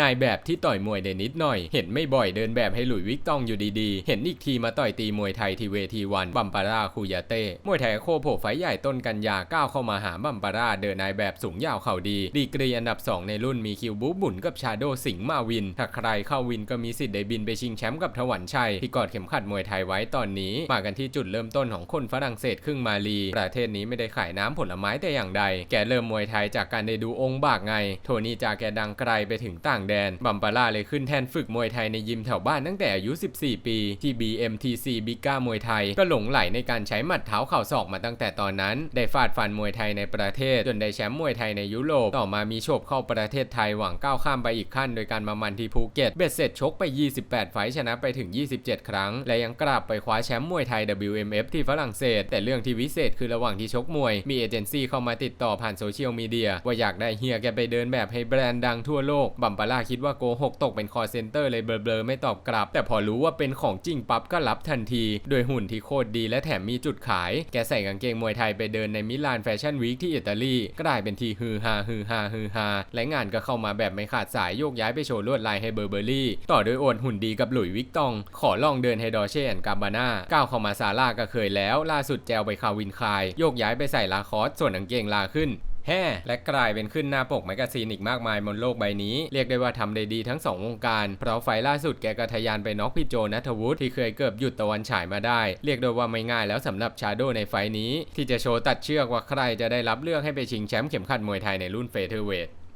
นายแบบที่ต่อยมวยเดนิดหน่อย เห็นไม่บ่อยเดินแบบให้หลุยวิกตองอยู่ดีๆ เห็นอีกทีมาต่อยตีมวยไทยทีเวทีวันบัมปาราคูยาเต้ มวยไทยโคโผไฟใหญ่ต้นกันยาก้าวเข้ามาหาบัมปาราเดินนายแบบสูงยาวเข่าดี ดีกรีอันดับ 2 ในรุ่นมีคิวบูบุ่นกับชาโดสิงห์มาวิน ถ้าใครเข้าวินก็มีสิทธิ์ได้บินไปชิงแชมป์กับถวันชัยที่กอดเข็มขัดมวยไทยไว้ตอนนี้ มากันที่จุดเริ่มต้นของคนฝรั่งเศสครึ่งมาลี ประเทศนี้ไม่ได้ขายน้ำผลไม้แต่อย่างใด แกเริ่มมวยไทยจากการได้ดูองค์บากไง โทนี่จาแกดังไกลไปถึงต่างแดน บัมปาร่าเลยขึ้นแทนฝึกมวยไทยในยิมแถวบ้านตั้งแต่อายุ 14 ปี ที่ BMTC บิก้ามวยไทย ก็หลงไหลในการใช้หมัดเท้าเข่าศอกมาตั้งแต่ตอนนั้น ได้ฟาดฟันมวยไทยในประเทศ จนได้แชมป์มวยไทยในยุโรป ต่อมามีโฉบเข้าประเทศไทยหวังก้าวข้ามไปอีกขั้น โดยการมามันที่ภูเก็ต เบ็ดเสร็จชกไป 28 ไฟชนะไปถึง 27 ครั้ง และยังกลับไปคว้าแชมป์มวยไทย WMF ที่ฝรั่งเศส แต่เรื่องที่วิเศษคือระหว่างที่ชกมวย มีเอเจนซี่เข้ามาติดต่อผ่านโซเชียลมีเดียว่าอยากได้เฮียแกไปเดินแบบให้แบรนด์ดังทั่วโลกบัมปาร่าคิดว่าโกหกตกเป็นคอเซนเตอร์เลยเบลอๆไม่ตอบกลับ แต่พอรู้ว่าเป็นของจริงปั๊บก็รับทันที โดยหุ่นที่โคตรดีและแถมมีจุดขาย แกใส่กางเกงมวยไทยไปเดินในมิลานแฟชั่นวีคที่อิตาลีกลายเป็นทีฮือฮาฮือฮาฮือฮาและงานก็เข้ามาแบบไม่ขาดสายโยกย้ายไปโชว์ลวดลายให้เบอร์เบอรี่ ต่อด้วยโอนหุ่นดีกับหลุยวิกตอง ขอลองเดินให้ดอเช่แอนกาบาน่าก้าวเข้ามาซาร่าก็เคยแล้ว ล่าสุดแจวไปคาวินคาย โยกย้ายไปใส่ลาคอสส่วนกางเกงลาขึ้น แฮ่และกลายเป็นขึ้นหน้าปกแมกกาซีนอีกมากมายบนโลกใบนี้ เรียกได้ว่าทำได้ดีทั้งสองวงการ เพราะไฟล์ล่าสุดแกก็ทยานไปน็อกพี่โจนัทวุฒิที่เคยเกือบหยุดตะวันฉายมาได้ เรียกได้ว่าไม่ง่ายแล้วสำหรับชาโดในไฟล์นี้ ที่จะโชว์ตัดเชือกว่าใครจะได้รับเลือกให้ไปชิงแชมป์เข็มขัดมวยไทยในรุ่นเฟเธอร์เวท